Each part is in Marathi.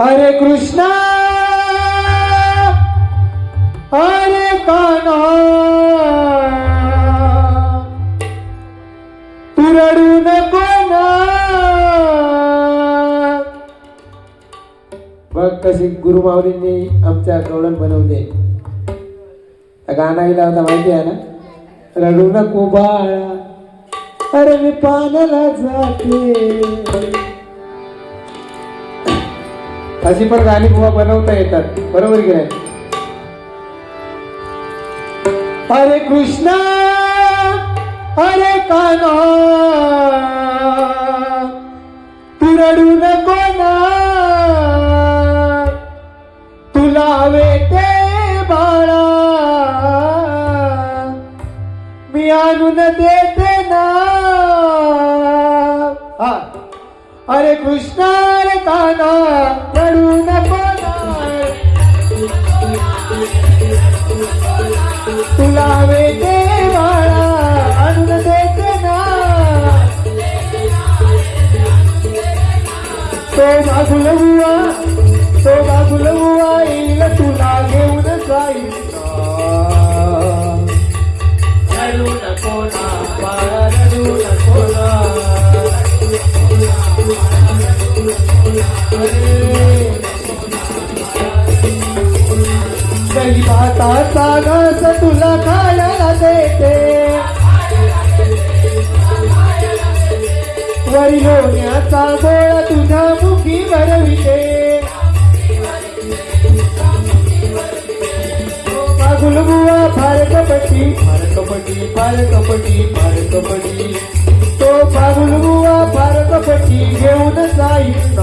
हरे कृष्णा! हरे काना तू नको ना! बघ कशी गुरुमाऊलींनी आमच्या गवळण बनवले गाणं गेला होता माहिती आहे ना? रडू नको बाळा. अरे मी पाण्याला जाते. अशी पण गाणी बुवा बनवता येतात. बरोबर की नाही? हरे कृष्णा हरे कान्हा तिरडू नको ना. तुला वेटे बाळा. मी आणून देते ना. हा. अरे कृष्णा रे काना रडू नको तुला वेते बाळा आणून देते ना. तो बागुल बुवा तो बागुल बुवा येईल तुला घेऊन जाईल. रडू नको ना भाताचा घास तुला खायला देते. वरी लोण्याचा गोळा तुझ्या मुखी भरविते मागुल बुवा फार कपटी फार कपटी फार कपटी फार कपटी तो फागुल बुवा फार कपटी घेऊन जाईल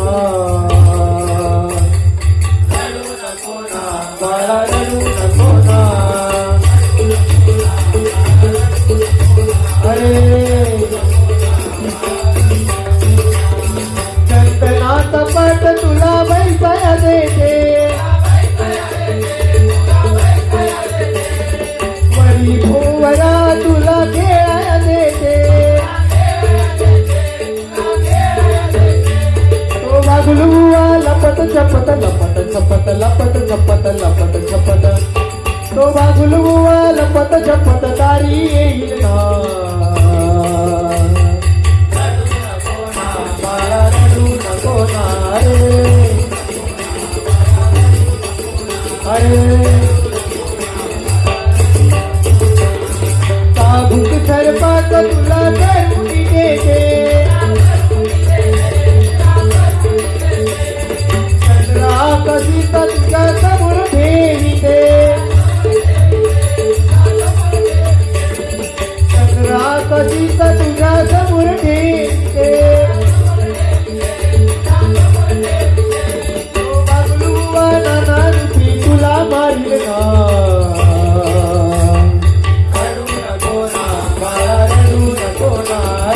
बाळा रडू नको ना अरे तुला बैसाया देते वरी भोवरा तुला लपट चपट लपट झपट लपट झपट लपट तो बागुलबुवा लपट झपट तारी येईल अरे तुला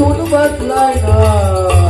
মন বদলায় না